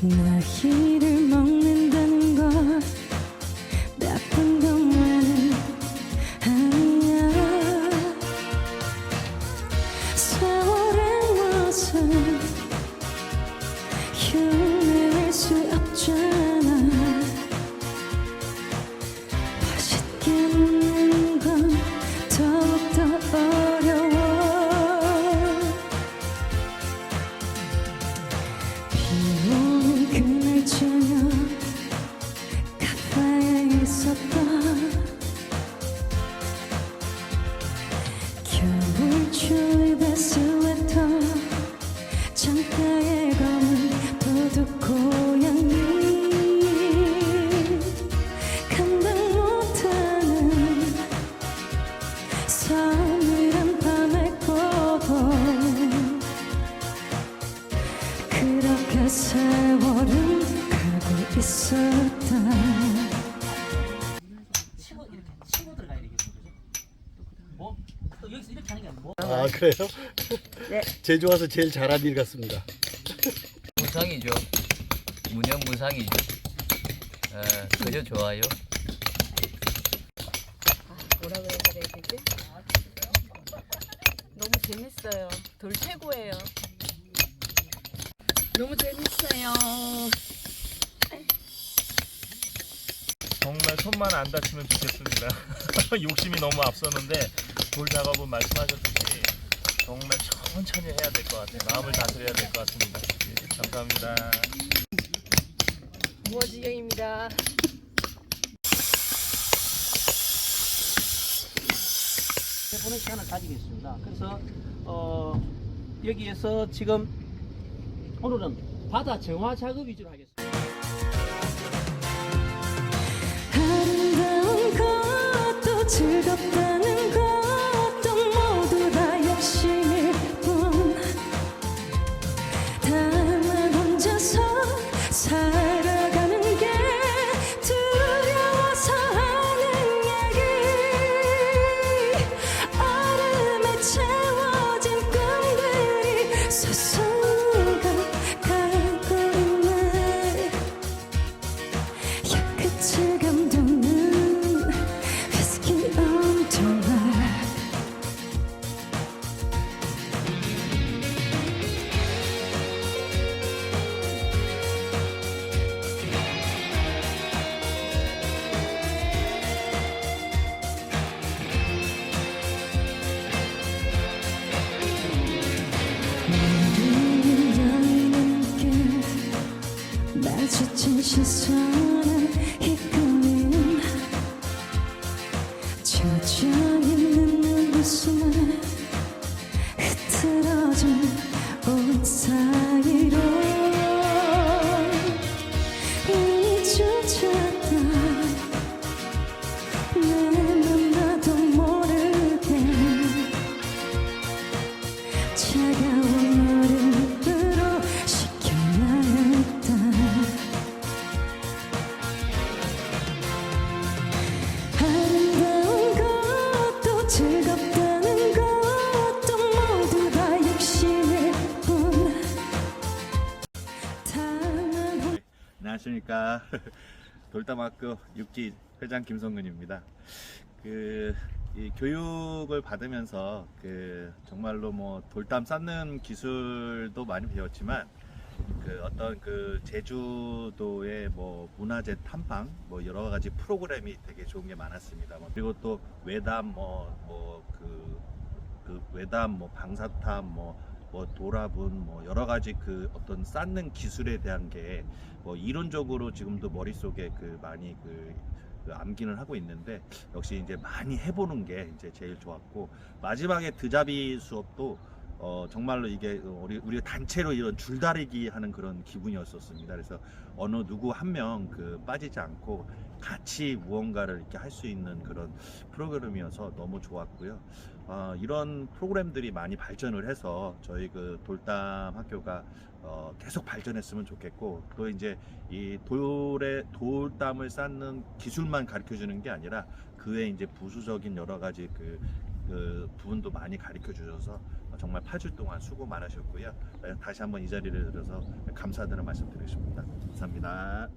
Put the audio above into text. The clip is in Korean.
나이를 먹는다는 걸 나쁜 것만은 아니야. 세월의 맛은 겨울 추위에 스웨터 창가에 검은 도둑 고양이 감당 못하는 서늘한 밤의 고통 그렇게 세월은 가고 있었다 아 그래요? 네. 제주 와서 제일 잘한 일 같습니다. 무상이죠. 무념 무상이죠. 에, 그저 좋아요. 뭐라고 해야 되지? 너무 재밌어요. 돌 최고예요. 너무 재밌어요. 정말 손만 안 다치면 좋겠습니다. 욕심이 너무 앞서는데 돌 작업은 말씀하셨듯이 정말 천천히 해야 될 것 같아요. 마음을 다스려야 될 것 같습니다. 예, 감사합니다. 무어지경입니다. 보는 시간을 가지겠습니다. 그래서 어, 여기에서 지금 오늘은 바다 정화 작업 위주로 하겠습니다. 아름다운 것도 즐겁 마주 안녕하십니까 돌담학교 6기 회장 김성근입니다. 그이 교육을 받으면서 그 정말로 뭐 돌담 쌓는 기술도 많이 배웠지만 그 어떤 그 제주도의 뭐 문화재 탐방 뭐 여러 가지 프로그램이 되게 좋은 게 많았습니다. 뭐 그리고 또 외담 뭐 뭐그 그 외담 뭐 방사탐 뭐 뭐 도라분 뭐 여러 가지 그 어떤 쌓는 기술에 대한 게 뭐 이론적으로 지금도 머릿속에 그 많이 그, 그 암기는 하고 있는데 역시 이제 많이 해보는 게 이제 제일 좋았고 마지막에 드자비 수업도 어 정말로 이게 우리 우리가 단체로 이런 줄다리기 하는 그런 기분이었었습니다. 그래서 어느 누구 한 명 그 빠지지 않고 같이 무언가를 이렇게 할 수 있는 그런 프로그램이어서 너무 좋았고요. 어, 이런 프로그램들이 많이 발전을 해서 저희 그 돌담 학교가 어, 계속 발전했으면 좋겠고 또 이제 이 돌에 돌담을 쌓는 기술만 가르쳐 주는 게 아니라 그에 이제 부수적인 여러 가지 그 그 부분도 많이 가르쳐 주셔서 정말 8주 동안 수고 많으셨고요. 다시 한번 이 자리를 들어서 감사드리는 말씀 드리고 싶습니다. 감사합니다.